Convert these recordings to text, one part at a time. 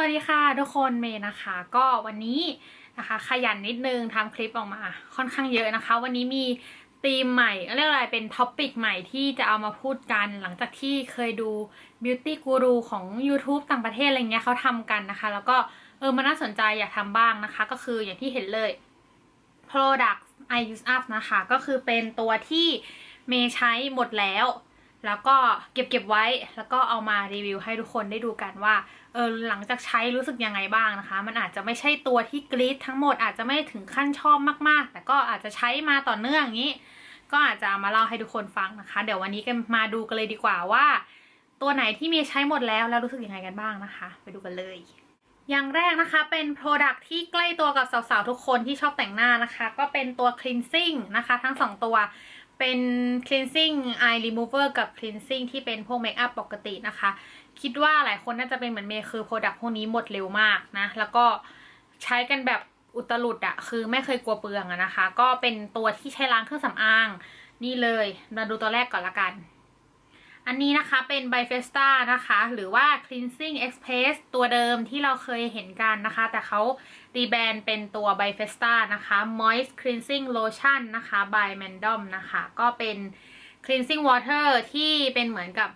วัสดีค่ะทุกคนเมย์นะคะ ก็วันนี้นะคะขยันนิดนึงทำคลิปออกมาค่อนข้างเยอะนะคะ วันนี้มีธีมใหม่เรียกอะไรเป็นท็อปิกใหม่ที่จะเอามาพูดกัน หลังจากที่เคยดู Beauty Guru ของ YouTube ต่างประเทศอะไรเงี้ยเขาทำกันนะคะ แล้วก็เออมันน่าสนใจอยากทำบ้างนะคะ ก็คืออย่างที่เห็นเลย Product I use up นะคะ ก็คือเป็นตัวที่เมย์ใช้หมดแล้ว แล้วก็เก็บเก็บไว้แล้วก็เอามารีวิวให้ทุกคนได้ดูกันว่าเออหลังจากใช้รู้สึกยังไงบ้างนะคะ มันอาจจะไม่ใช่ตัวที่กรี๊ดทั้งหมดอาจจะไม่ถึงขั้นชอบมากๆ แต่ก็อาจจะใช้มาต่อเนื่องอย่างนี้ ก็อาจจะามาเล่าให้ทุกคนฟังนะคะ เดี๋ยววันนี้กันมาดูกันเลยดีกว่าว่า ตัวไหนที่มีใช้หมดแล้วแล้วรู้สึกยังไงกันบ้างนะคะ ไปดูกันเลยอย่างแรกนะคะเป็น Product ที่ใกล้ตัวกับสาวๆ ทุกคนที่ชอบแต่งหน้านะคะ ก็เป็นตัว Cleansing นะคะ ทั้งสองตัว เป็น Cleansing Eye Remover กับ Cleansing ที่เป็นพวกเมคอัพปกตินะคะ คิดว่าหลายคนน่าจะเป็นเหมือนเมย์คือ Product พวกนี้หมดเร็วมากนะ แล้วก็ใช้กันแบบอุตลุดอะคือไม่เคยกลัวเปลืองอะนะคะ ก็เป็นตัวที่ใช้ล้างเครื่องสำอาง นี่เลยมาดูตัวแรกก่อนละกัน อันนี้นะคะเป็น b y f e s t a นะคะ หรือว่า Cleansing Express ตัวเดิมที่เราเคยเห็นกันนะคะ แต่เขา รีแบรนด์เป็นตัว b y f e s t a นะคะ Moist Cleansing Lotion นะคะ by Mandom นะคะ ก็เป็น Cleansing Water ที่เป็นเหมือนกับ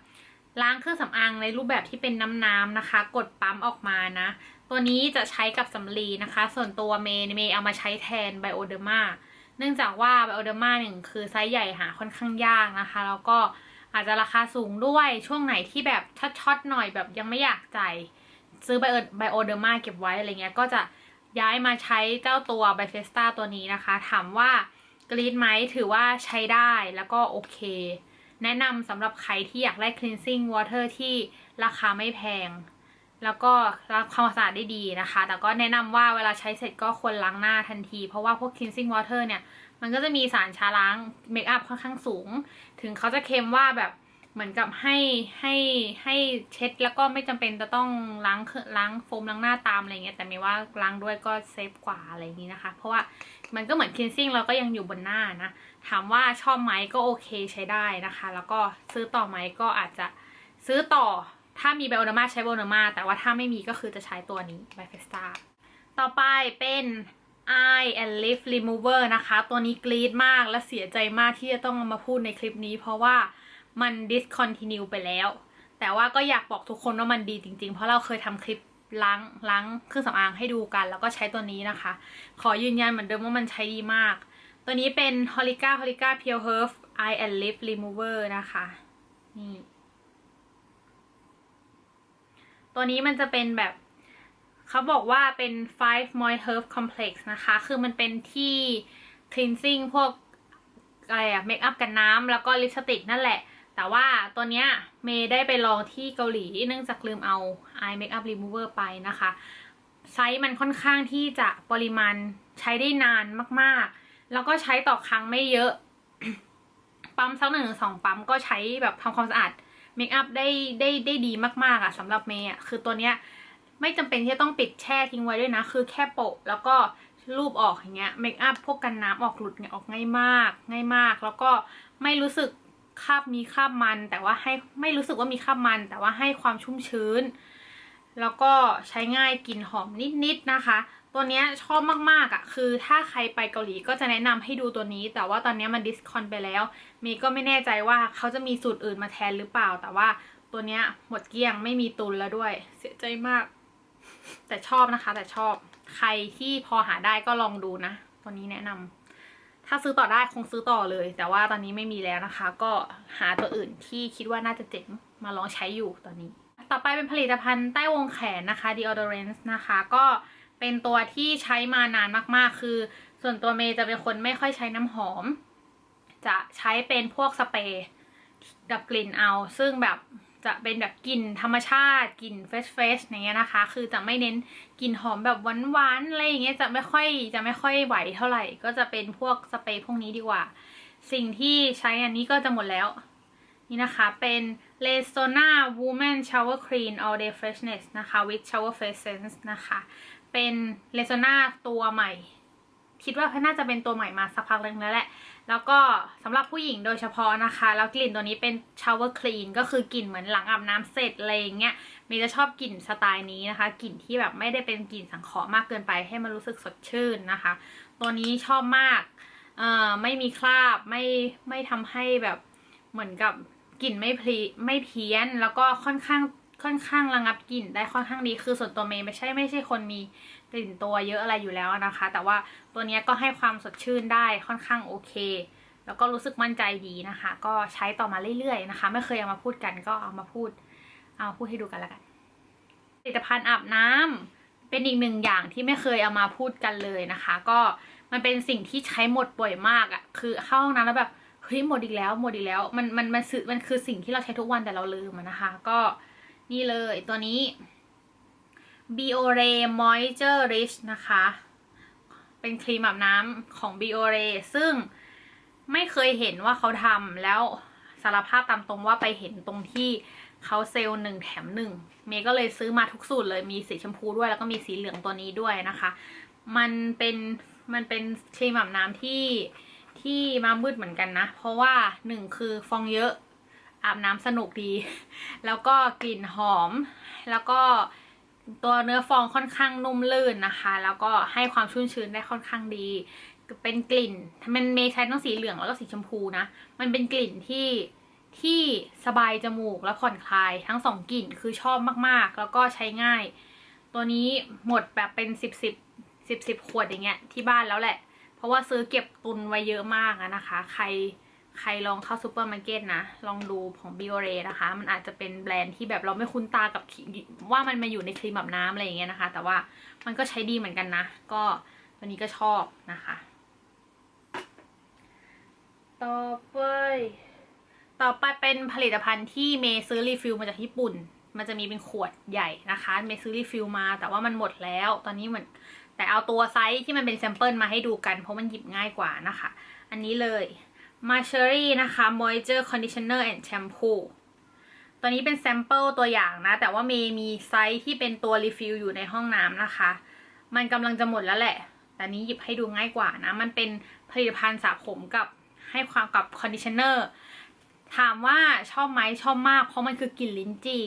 ล้างเครื่องสำอางในรูปแบบที่เป็นน้ำๆนะคะ กดปั๊มออกมานะ ตัวนี้จะใช้กับสำลีนะคะ ส่วนตัวเมย์เมย์เอามาใช้แทน Bioderma เนื่องจากว่า Bioderma หนึ่งคือไซส์ใหญ่หาค่อนข้างยากนะคะ แล้วก็อาจจะราคาสูงด้วยช่วงไหนที่แบบช็อตๆหน่อยแบบยังไม่อยากจ่ายซื้อไบโอเดอร์มาเก็บไว้อะไรเงี้ยก็จะ ย้ายมาใช้เจ้าตัวไบเฟสตาตัวนี้นะคะ ถามว่ากรีดไหมถือว่าใช้ได้แล้วก็โอเค แนะนำสำหรับใครที่อยากได้ cleansing water ที่ราคาไม่แพง แล้วก็รักความสะอาดได้ดีนะคะ แต่ก็แนะนำว่าเวลาใช้เสร็จก็ควรล้างหน้าทันที เพราะว่าพวก cleansing water เนี่ย มันก็จะมีสารชาล้างเมคอัพค่อนข้างสูง ถึงเขาจะเค็มว่าแบบ เหมือนกับให้ให้ให้เช็ดแล้วก็ไม่จำเป็นจะต้องล้างล้างโฟมล้างหน้าตามอะไรเงี้ยแต่ไม่ว่าล้างด้วยก็เซฟกว่าอะไรอย่างนี้นะคะ เพราะว่ามันก็เหมือนคินซิ่งเราก็ยังอยู่บนหน้านะ ถามว่าชอบไหมก็โอเคใช้ได้นะคะ แล้วก็ซื้อต่อไหมก็อาจจะซื้อต่อถ้ามีไบโอนามาใช้ไบโอนามาแต่ว่าถ้าไม่มีก็คือจะใช้ตัวนี้ไบเฟสตาต่อไปเป็น Eye and Lip Remover นะคะ ตัวนี้กรี๊ดมากและเสียใจมากที่จะต้องเอามาพูดในคลิปนี้ เพราะว่า มัน discontinue ไปแล้ว แต่ว่าก็อยากบอกทุกคนว่ามันดีจริง ๆ เพราะเราเคยทำคลิปล้างล้างเครื่องสำอางให้ดูกัน แล้วก็ใช้ตัวนี้นะคะ ขอยืนยันเหมือนเดิมว่ามันใช้ดีมาก ตัวนี้เป็น Holica Holica Pure Herb Eye and Lip Remover นะคะ นี่ ตัวนี้มันจะเป็นแบบเขาบอกว่าเป็น five moist herb complex นะคะ คือมันเป็นที่ cleansing พวกอะไรอะเมคอัพกันน้ำแล้วก็ลิปสติกนั่นแหละ แต่ว่าตัวเนี้ยเมย์ได้ไปลองที่เกาหลีเนื่องจากลืมเอา eye makeup remover ไปนะคะไซส์มันค่อนข้างที่จะปริมาณใช้ได้นานมากๆ แล้วก็ใช้ต่อครั้งไม่เยอะ ปั๊มสักหนึ่งสองปั๊มก็ใช้แบบทำความสะอาดเมคอัพได้ได้ได้ดีมากๆอะสำหรับเมย์อะคือตัวเนี้ยไม่จำเป็นที่จะต้องปิดแช่ทิ้งไว้ด้วยนะ คือแค่โปะแล้วก็รูปออกอย่างเงี้ยเมคอัพพวกกันน้ำออกหลุดเนี่ยออกง่ายมาก ง่ายมาก แล้วก็ไม่รู้สึก คาบมีคาบมัน แต่ว่าให้ไม่รู้สึกว่ามีคาบมัน แต่ว่าให้ความชุ่มชื้น แล้วก็ใช้ง่ายกลิ่นหอมนิดๆนะคะ ตัวนี้ชอบมากๆอะ่ะคือถ้าใครไปเกาหลีก็จะแนะนำให้ดูตัวนี้ แต่ว่าตอนนี้มันดิสคอนไปแล้วเมย์ก็ไม่แน่ใจว่าเขาจะมีสูตรอื่นมาแทนหรือเปล่า แต่ว่าตัวนี้หมดเกลี้ยงไม่มีตุนแล้วด้วย เสียใจมาก แต่ชอบนะคะ แต่ชอบใครที่พอหาได้ก็ลองดูนะ ตัวนี้แนะนำ ถ้าซื้อต่อได้คงซื้อต่อเลย แต่ว่าตอนนี้ไม่มีแล้วนะคะ ก็หาตัวอื่นที่คิดว่าน่าจะเจ๋งมาลองใช้อยู่ตอนนี้ ต่อไปเป็นผลิตภัณฑ์ใต้วงแขนนะคะ deodorant นะคะ ก็เป็นตัวที่ใช้มานานมากๆ คือ ส่วนตัวเมย์จะเป็นคนไม่ค่อยใช้น้ำหอม จะใช้เป็นพวกสเปรย์ดับกลิ่นเอา ซึ่งแบบ จะเป็นแบบกลิ่นธรรมชาติกลิ่นเฟสเฟสอย่างเงี้ยนะคะ คือจะไม่เน้นกลิ่นหอมแบบหวานๆอะไรอย่างเงี้ยจะไม่ค่อยจะไม่ค่อยไหวเท่าไหร่ ก็จะเป็นพวกสเปรย์พวกนี้ดีกว่า สิ่งที่ใช้อันนี้ก็จะหมดแล้ว นี่นะคะเป็น l e s o n a Woman Shower Cream All Day Freshness นะคะ with Shower Fragrance นะคะ เป็น l e s o n a ตัวใหม่ คิดว่าน่าจะเป็นตัวใหม่มาสักพักหนึงแล้วแหละแล้วก็สำหรับผู้หญิงโดยเฉพาะนะคะ แล้วกลิ่นตัวนี้เป็น shower clean ก็คือกลิ่นเหมือนหลังอาบน้ำเสร็จอะไรอย่างเงี้ยเมย์จะชอบกลิ่นสไตล์นี้นะคะ กลิ่นที่แบบไม่ได้เป็นกลิ่นสังเคราะห์มากเกินไปให้มันรู้สึกสดชื่นนะคะ ตัวนี้ชอบมากเอ่อไม่มีคราบไม่ไม่ทำให้แบบเหมือนกับกลิ่นไม่พลีไม่เพี้ยน แล้วก็ค่อนข้างค่อนข้างระงับกลิ่นได้ค่อนข้างดีคือส่วนตัวเมย์ไม่ใช่ไม่ใช่คนมี กลิ่นตัวเยอะอะไรอยู่แล้วนะคะ แต่ว่าตัวนี้ก็ให้ความสดชื่นได้ค่อนข้างโอเค แล้วก็รู้สึกมั่นใจดีนะคะ ก็ใช้ต่อมาเรื่อยๆนะคะ ไม่เคยเอามาพูดกันก็เอามาพูดเอาพูดให้ดูกันแล้วกันผลิตภัณฑ์อาบน้ำเป็นอีกหนึ่งอย่างที่ไม่เคยเอามาพูดกันเลยนะคะ ก็มันเป็นสิ่งที่ใช้หมดบ่อยมากอะ่ะคือเข้าห้องน้ำแล้วแบบเฮ้ยหมดอีกแล้วหมดอีกแล้วมันมันมันสื่อมันคือสิ่งที่เราใช้ทุกวันแต่เราลืมนะคะ ก็นี่เลยตัวนี้ Biore Moisture Rich นะคะ เป็นครีมอาบน้ำของ Biore ซึ่งไม่เคยเห็นว่าเขาทำแล้วสารภาพตามตรงว่าไปเห็นตรงที่เขาเซลล์หนึ่งแถมหนึ่งเมย์ก็เลยซื้อมาทุกสูตรเลยมีสีชมพูด้วยแล้วก็มีสีเหลืองตัวนี้ด้วยนะคะ มันเป็นมันเป็นครีมอาบน้ำที่ที่มามืดเหมือนกันนะ เพราะว่าหนึ่งคือฟองเยอะอาบน้ำสนุกดี แล้วก็กลิ่นหอม แล้วก็ ตัวเนื้อฟองค่อนข้างนุ่มลื่นนะคะ แล้วก็ให้ความชุ่มชื้นได้ค่อนข้างดี เป็นกลิ่น มันเมย์ใช้ทั้งสีเหลืองแล้วก็สีชมพูนะ มันเป็นกลิ่นที่ที่สบายจมูกและผ่อนคลายทั้งสองกลิ่นคือชอบมากๆ แล้วก็ใช้ง่าย ตัวนี้หมดแบบเป็นสิบสิบสิบสิบขวดอย่างเงี้ยที่บ้านแล้วแหละ เพราะว่าซื้อเก็บตุนไว้เยอะมากอะนะคะ ใคร ใครลองเข้าซูเปอร์มาร์เก็ตนะ ลองดูของบิโอเรนะคะ มันอาจจะเป็นแบรนด์ที่แบบเราไม่คุ้นตากับว่ามันมาอยู่ในครีมแบบน้ำอะไรอย่างเงี้ยนะคะ แต่ว่ามันก็ใช้ดีเหมือนกันนะ ก็ตัวนี้ก็ชอบนะคะ ต่อไป ต่อไปเป็นผลิตภัณฑ์ที่เมย์ซื้อรีฟิลมาจากญี่ปุ่น มันจะมีเป็นขวดใหญ่นะคะ เมย์ซื้อรีฟิลมา แต่ว่ามันหมดแล้ว ตอนนี้เหมือนแต่เอาตัวไซส์ที่มันเป็นแซมเปิลมาให้ดูกัน เพราะมันหยิบง่ายกว่านะคะ อันนี้เลย m a r c h e r y นะคะ Moisture Conditioner and Shampoo ตัวนี้เป็นแซมเปิลตัวอย่างนะ แต่ว่าเมย์มีไซส์ที่เป็นตัวรีฟิลอยู่ในห้องน้ำนะคะ มันกำลังจะหมดแล้วแหละ แต่นี้หยิบให้ดูง่ายกว่านะ มันเป็นผลิตภัณฑ์สระผมกับให้ความกับคอนดิชเนอร์ ถามว่าชอบไหมชอบมาก เพราะมันคือกลิ่นลิ้นจี่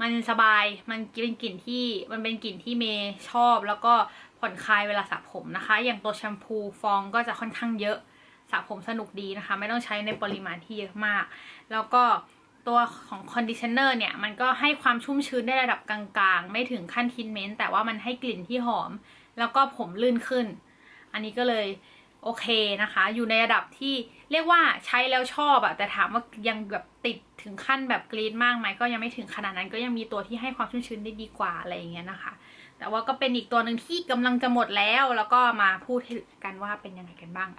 มันสบาย มันเป็นกลิ่นที่ มันเป็นกลิ่นที่เมย์ชอบ แล้วก็ผ่อนคลายเวลาสระผมนะคะ อย่างตัวแชมพูฟองก็จะค่อนข้างเยอะ สระผมสนุกดีนะคะ ไม่ต้องใช้ในปริมาณที่เยอะมาก แล้วก็ตัวของคอนดิชเนอร์เนี่ย มันก็ให้ความชุ่มชื้นได้ระดับกลางๆ ไม่ถึงขั้นทินเมนต์แต่ว่ามันให้กลิ่นที่หอม แล้วก็ผมลื่นขึ้น อันนี้ก็เลยโอเคนะคะ อยู่ในระดับที่เรียกว่าใช้แล้วชอบอะแต่ถามว่ายังแบบติดถึงขั้นแบบกรีดมากไหมก็ยังไม่ถึงขนาดนั้นก็ยังมีตัวที่ให้ความชุ่มชื้นได้ดีกว่าอะไรอย่างเงี้ยนะคะ แต่ว่าก็เป็นอีกตัวหนึ่งที่กำลังจะหมดแล้ว แล้วก็มาพูดให้กันว่าเป็นยังไงกันบ้าง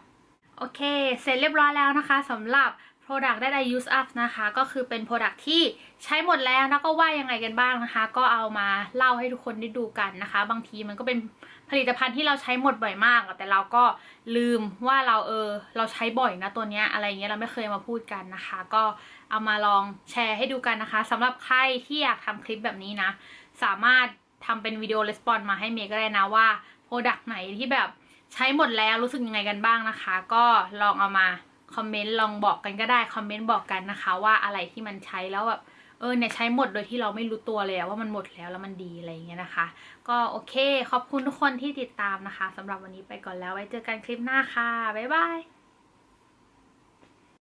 โอเค เสร็จเรียบร้อยแล้วนะคะสำหรับ Product ได้ use up นะคะ ก็คือเป็น Product ที่ใช้หมดแล้วแล้วก็ว่ายังไงกันบ้างนะคะ ก็เอามาเล่าให้ทุกคนได้ดูกันนะคะ บางทีมันก็เป็นผลิตภัณฑ์ที่เราใช้หมดบ่อยมาก แต่เราก็ลืมว่าเราเออเราใช้บ่อยนะตัวเนี้ยอะไรเงี้ยเราไม่เคยมาพูดกันนะคะ ก็เอามาลองแชร์ให้ดูกันนะคะสำหรับใครที่อยากทำคลิปแบบนี้นะ สามารถทำเป็นวิดีโอレスปอนมาให้เมย์ก็ได้นะว่า Product ไหนที่แบบ ใช้หมดแล้วรู้สึกยังไงกันบ้างนะคะ ก็ลองเอามาคอมเมนต์ลองบอกกันก็ได้คอมเมนต์บอกกันนะคะ ว่าอะไรที่มันใช้แล้วแบบเออเนี่ยใช้หมดโดยที่เราไม่รู้ตัวเลยว่ามันหมดแล้วแล้วมันดีอะไรอย่างเงี้ยนะคะ ก็โอเค ขอบคุณทุกคนที่ติดตามนะคะสำหรับวันนี้ไปก่อนแล้วไว้เจอกันคลิปหน้าค่ะบ๊ายบาย